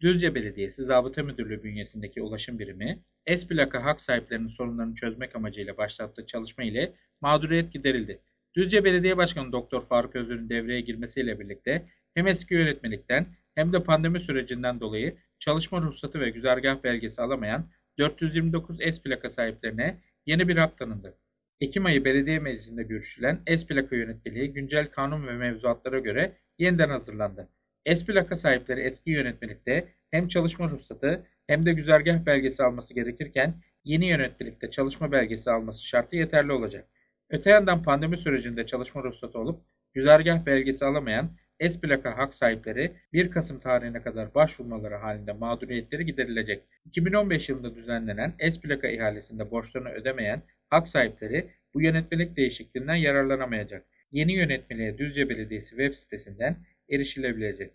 Düzce Belediyesi Zabıta Müdürlüğü bünyesindeki ulaşım birimi, S plaka hak sahiplerinin sorunlarını çözmek amacıyla başlattığı çalışma ile mağduriyet giderildi. Düzce Belediye Başkanı Doktor Faruk Özür'ün devreye girmesiyle birlikte hem eski yönetmelikten hem de pandemi sürecinden dolayı çalışma ruhsatı ve güzergah belgesi alamayan 429 S plaka sahiplerine yeni bir hak tanındı. Ekim ayı belediye meclisinde görüşülen S plaka yönetmeliği güncel kanun ve mevzuatlara göre yeniden hazırlandı. S plaka sahipleri eski yönetmelikte hem çalışma ruhsatı hem de güzergah belgesi alması gerekirken yeni yönetmelikte çalışma belgesi alması şartı yeterli olacak. Öte yandan pandemi sürecinde çalışma ruhsatı olup güzergah belgesi alamayan S plaka hak sahipleri 1 Kasım tarihine kadar başvurmaları halinde mağduriyetleri giderilecek. 2015 yılında düzenlenen S plaka ihalesinde borçlarını ödemeyen hak sahipleri bu yönetmelik değişikliğinden yararlanamayacak. Yeni yönetmeliğe Düzce Belediyesi web sitesinden erişilebilecek.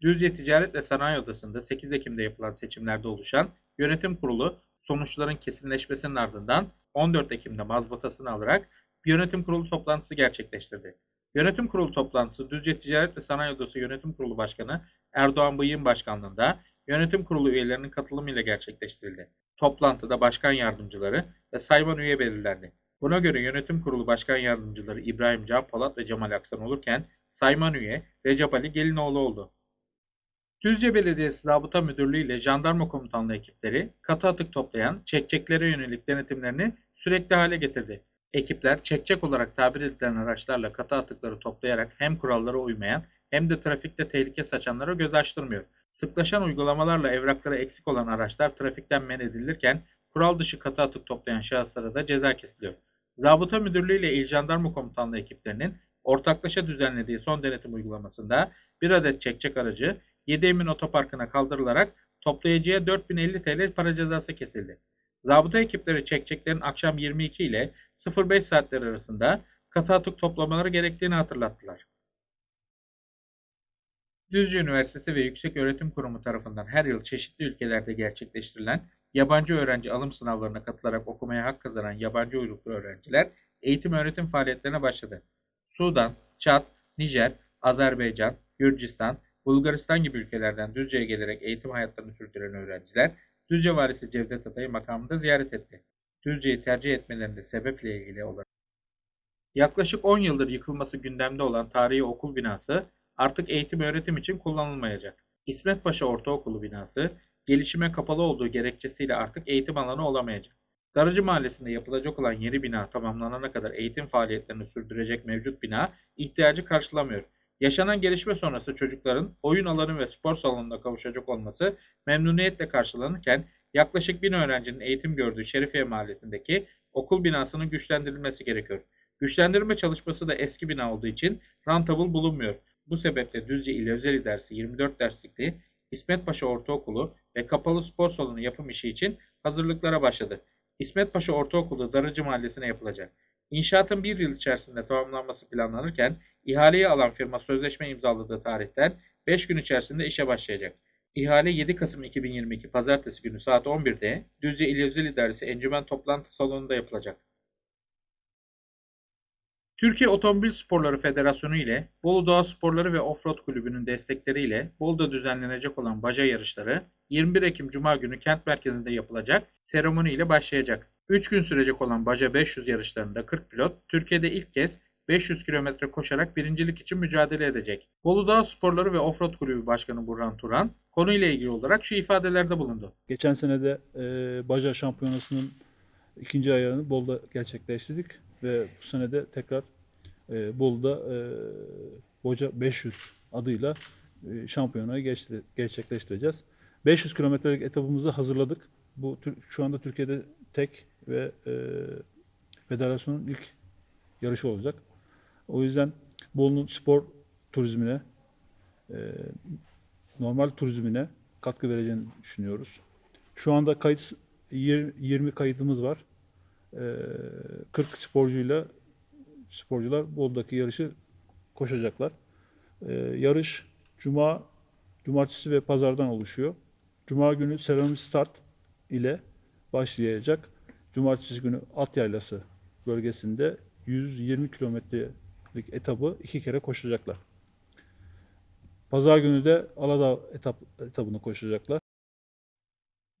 Düzce Ticaret ve Sanayi Odası'nda 8 Ekim'de yapılan seçimlerde oluşan yönetim kurulu sonuçların kesinleşmesinin ardından 14 Ekim'de mazbatasını alarak bir yönetim kurulu toplantısı gerçekleştirdi. Yönetim kurulu toplantısı Düzce Ticaret ve Sanayi Odası Yönetim Kurulu Başkanı Erdoğan Bıyık'ın başkanlığında yönetim kurulu üyelerinin katılımıyla gerçekleştirildi. Toplantıda başkan yardımcıları ve sayman üye belirlendi. Buna göre yönetim kurulu başkan yardımcıları İbrahim Can Polat ve Cemal Aksan olurken sayman üye Recep Ali Gelinoğlu oldu. Düzce Belediyesi Zabıta Müdürlüğü ile Jandarma Komutanlığı ekipleri katı atık toplayan çekçeklere yönelik denetimlerini sürekli hale getirdi. Ekipler çekçek olarak tabir edilen araçlarla katı atıkları toplayarak hem kurallara uymayan hem de trafikte tehlike saçanlara göz açtırmıyor. Sıklaşan uygulamalarla evrakları eksik olan araçlar trafikten men edilirken kural dışı katı atık toplayan şahıslara da ceza kesiliyor. Zabıta Müdürlüğü ile İl Jandarma Komutanlığı ekiplerinin ortaklaşa düzenlediği son denetim uygulamasında bir adet çekçek aracı 7 Emin Otoparkı'na kaldırılarak toplayıcıya 4050 TL para cezası kesildi. Zabıta ekipleri çekçeklerin akşam 22 ile 05 saatler arasında katı atık toplamaları gerektiğini hatırlattılar. Düzce Üniversitesi ve Yüksek Öğretim Kurumu tarafından her yıl çeşitli ülkelerde gerçekleştirilen yabancı öğrenci alım sınavlarına katılarak okumaya hak kazanan yabancı uyruklu öğrenciler eğitim öğretim faaliyetlerine başladı. Sudan, Çad, Nijer, Azerbaycan, Gürcistan, Bulgaristan gibi ülkelerden Düzce'ye gelerek eğitim hayatlarını sürdüren öğrenciler Düzce valisi Cevdet Atay'ı makamında ziyaret etti. Düzce'yi tercih etmelerinde sebeple ilgili olarak. Yaklaşık 10 yıldır yıkılması gündemde olan tarihi okul binası artık eğitim öğretim için kullanılmayacak. İsmet Paşa Ortaokulu binası gelişime kapalı olduğu gerekçesiyle artık eğitim alanı olamayacak. Darıcı Mahallesi'nde yapılacak olan yeni bina tamamlanana kadar eğitim faaliyetlerini sürdürecek mevcut bina ihtiyacı karşılamıyor. Yaşanan gelişme sonrası çocukların oyun alanı ve spor salonuna kavuşacak olması memnuniyetle karşılanırken yaklaşık bin öğrencinin eğitim gördüğü Şerifiye Mahallesi'ndeki okul binasının güçlendirilmesi gerekiyor. Güçlendirme çalışması da eski bina olduğu için rentable bulunmuyor. Bu sebeple Düzce İl Özel İdaresi 24 derslikli İsmet Paşa Ortaokulu ve kapalı spor salonu yapım işi için hazırlıklara başladı. İsmet Paşa Ortaokulu Darıcı Mahallesi'ne yapılacak. İnşaatın bir yıl içerisinde tamamlanması planlanırken ihaleyi alan firma sözleşme imzaladığı tarihten 5 gün içerisinde işe başlayacak. İhale 7 Kasım 2022 Pazartesi günü saat 11'de Düzce İl Özel İdaresi Encümen Toplantı Salonu'nda yapılacak. Türkiye Otomobil Sporları Federasyonu ile Bolu Doğa Sporları ve Offroad Kulübü'nün destekleriyle Bolu'da düzenlenecek olan baca yarışları 21 Ekim Cuma günü kent merkezinde yapılacak seremoni ile başlayacak. 3 gün sürecek olan Baca 500 yarışlarında 40 pilot Türkiye'de ilk kez 500 kilometre koşarak birincilik için mücadele edecek. Bolu Dağ Sporları ve Offroad Kulübü Başkanı Burhan Turan konuyla ilgili olarak şu ifadelerde bulundu. Geçen sene de e, Baca Şampiyonası'nın ikinci ayağını Bolu'da gerçekleştirdik ve bu sene de tekrar e, Bolu'da e, Boca 500 adıyla e, şampiyonayı gerçekleştireceğiz. 500 kilometrelik etapımızı hazırladık. Bu şu anda Türkiye'de tek ve e, federasyonun ilk yarışı olacak. O yüzden Bolu'nun spor turizmine, e, normal turizmine katkı vereceğini düşünüyoruz. Şu anda kayıt 20 kayıtımız var. E, 40 sporcuyla sporcular Bolu'daki yarışı koşacaklar. E, yarış Cuma, Cumartesi ve Pazardan oluşuyor. Cuma günü seremoni start ile başlayacak. Cumartesi günü At Yaylası bölgesinde 120 kilometrelik etabı iki kere koşacaklar. Pazar günü de Aladağ etap, etabını koşacaklar.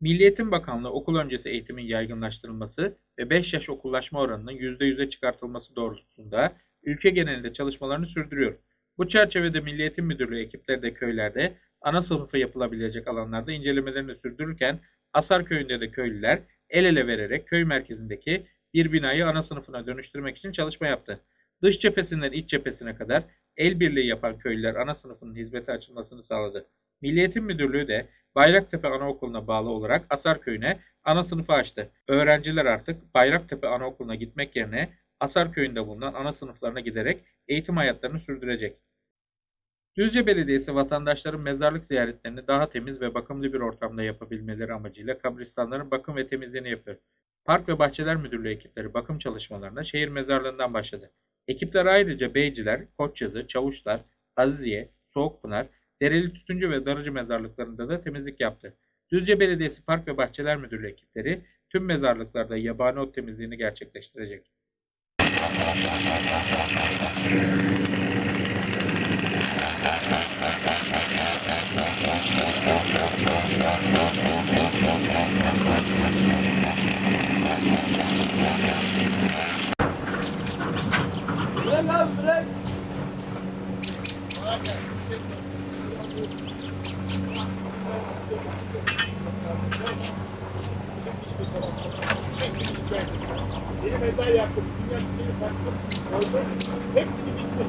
Milli Eğitim Bakanlığı okul öncesi eğitimin yaygınlaştırılması ve 5 yaş okullaşma oranının %100'e çıkartılması doğrultusunda ülke genelinde çalışmalarını sürdürüyor. Bu çerçevede Milli Eğitim Müdürlüğü ekipleri de köylerde ana sınıfı yapılabilecek alanlarda incelemelerini sürdürürken Asar köyünde de köylüler el ele vererek köy merkezindeki bir binayı ana sınıfına dönüştürmek için çalışma yaptı. Dış cephesinden iç cephesine kadar el birliği yapan köylüler ana sınıfının hizmete açılmasını sağladı. Milli Eğitim Müdürlüğü de Bayraktepe Anaokulu'na bağlı olarak Asar Köyü'ne ana sınıfı açtı. Öğrenciler artık Bayraktepe Anaokulu'na gitmek yerine Asar Köyü'nde bulunan ana sınıflarına giderek eğitim hayatlarını sürdürecek. Düzce Belediyesi vatandaşların mezarlık ziyaretlerini daha temiz ve bakımlı bir ortamda yapabilmeleri amacıyla kabristanların bakım ve temizliğini yapıyor. Park ve Bahçeler Müdürlüğü ekipleri bakım çalışmalarına şehir mezarlığından başladı. Ekipler ayrıca Beyciler, Koçyazı, Çavuşlar, Aziziye, Soğukpınar, Dereli Tütüncü ve Darıcı mezarlıklarında da temizlik yaptı. Düzce Belediyesi Park ve Bahçeler Müdürlüğü ekipleri tüm mezarlıklarda yabani ot temizliğini gerçekleştirecek. Yeni mezar yaptım. Dünya çiçeği taktım. Hepsini bitti.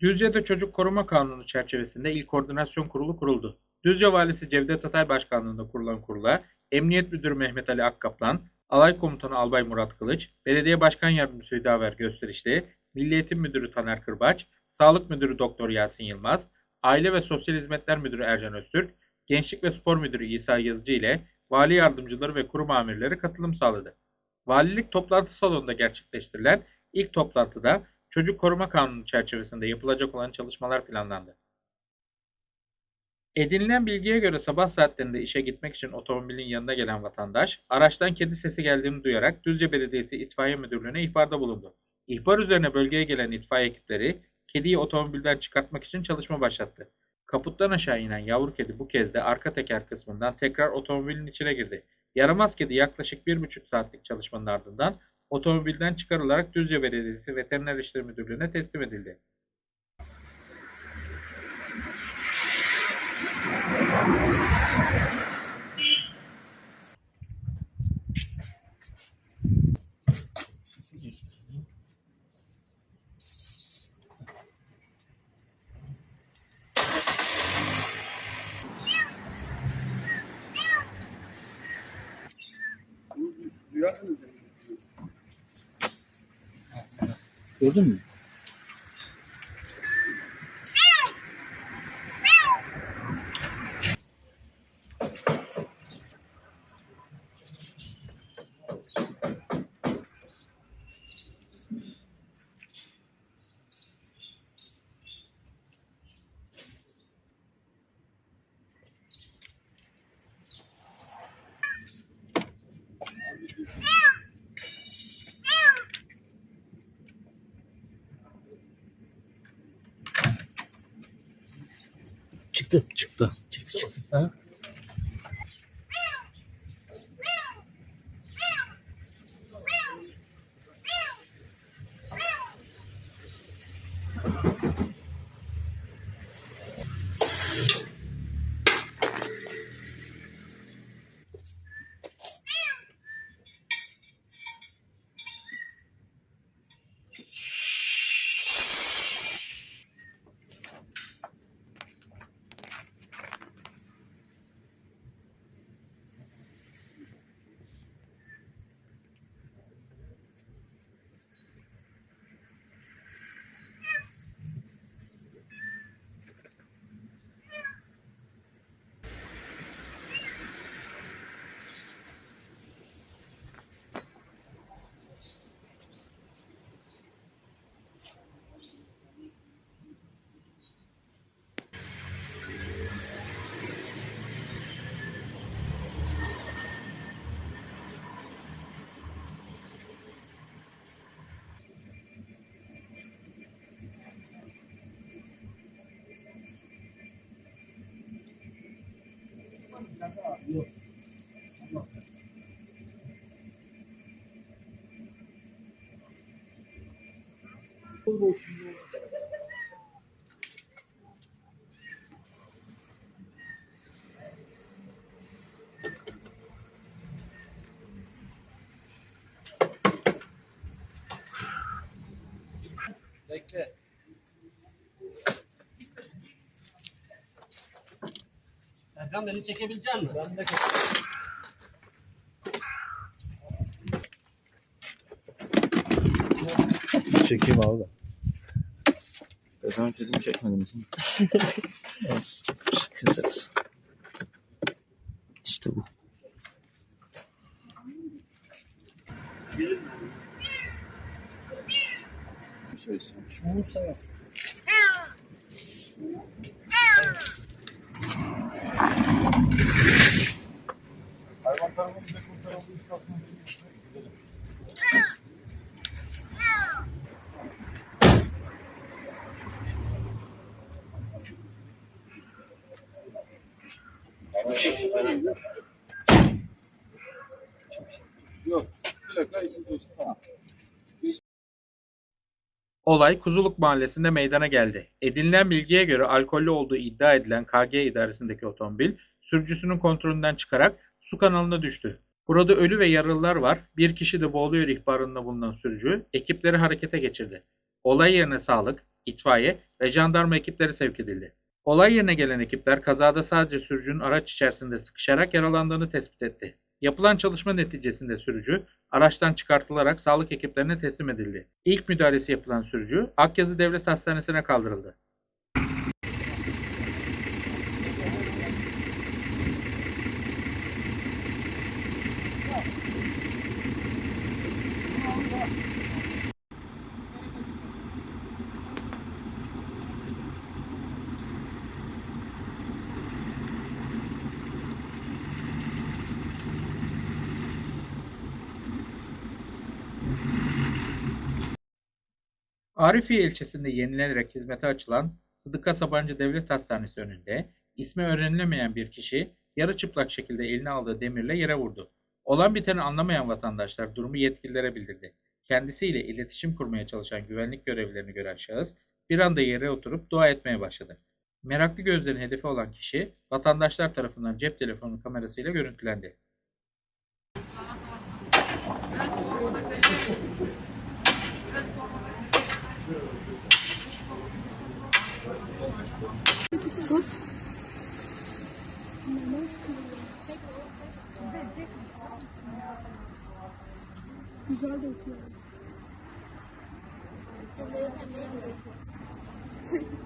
Düzce'de Çocuk Koruma Kanunu çerçevesinde İl Koordinasyon Kurulu kuruldu. Düzce Valisi Cevdet Atay Başkanlığında kurulan kurula Emniyet Müdürü Mehmet Ali Akkaplan, Alay Komutanı Albay Murat Kılıç, Belediye Başkan Yardımcısı Hüdaver Gösterişli, Milli Eğitim Müdürü Taner Kırbaç, Sağlık Müdürü Doktor Yasin Yılmaz, Aile ve Sosyal Hizmetler Müdürü Ercan Öztürk, Gençlik ve Spor Müdürü İsa Yazıcı ile vali yardımcıları ve kurum amirleri katılım sağladı. Valilik toplantı salonunda gerçekleştirilen ilk toplantıda Çocuk Koruma Kanunu çerçevesinde yapılacak olan çalışmalar planlandı. Edinilen bilgiye göre sabah saatlerinde işe gitmek için otomobilin yanına gelen vatandaş, araçtan kedi sesi geldiğini duyarak Düzce Belediyesi İtfaiye Müdürlüğü'ne ihbarda bulundu. İhbar üzerine bölgeye gelen itfaiye ekipleri, kediyi otomobilden çıkartmak için çalışma başlattı. Kaputtan aşağı inen yavru kedi bu kez de arka teker kısmından tekrar otomobilin içine girdi. Yaramaz kedi yaklaşık bir buçuk saatlik çalışmanın ardından otomobilden çıkarılarak Düzce Belediyesi Veteriner İşleri Müdürlüğü'ne teslim edildi. Gördün mü? Çıktı, çıktı. Çıktı, çıktı. Ha? Like that. Serkan beni çekebilecek misin? Ben de Çekeyim abi. Ne zaman kedimi çekmediniz mi? Az keseriz. İşte bu. Olay Kuzuluk Mahallesi'nde meydana geldi. Edinilen bilgiye göre alkollü olduğu iddia edilen KG idaresindeki otomobil sürücüsünün kontrolünden çıkarak su kanalına düştü. Burada ölü ve yaralılar var. Bir kişi de boğuluyor ihbarında bulunan sürücü ekipleri harekete geçirdi. Olay yerine sağlık, itfaiye ve jandarma ekipleri sevk edildi. Olay yerine gelen ekipler kazada sadece sürücünün araç içerisinde sıkışarak yaralandığını tespit etti. Yapılan çalışma neticesinde sürücü araçtan çıkartılarak sağlık ekiplerine teslim edildi. İlk müdahalesi yapılan sürücü Akyazı Devlet Hastanesi'ne kaldırıldı. Arifiye ilçesinde yenilenerek hizmete açılan Sıdıka Sabancı Devlet Hastanesi önünde ismi öğrenilemeyen bir kişi yarı çıplak şekilde eline aldığı demirle yere vurdu. Olan biteni anlamayan vatandaşlar durumu yetkililere bildirdi. Kendisiyle iletişim kurmaya çalışan güvenlik görevlilerini gören şahıs bir anda yere oturup dua etmeye başladı. Meraklı gözlerin hedefi olan kişi vatandaşlar tarafından cep telefonu kamerasıyla görüntülendi. Güzel de okuyor.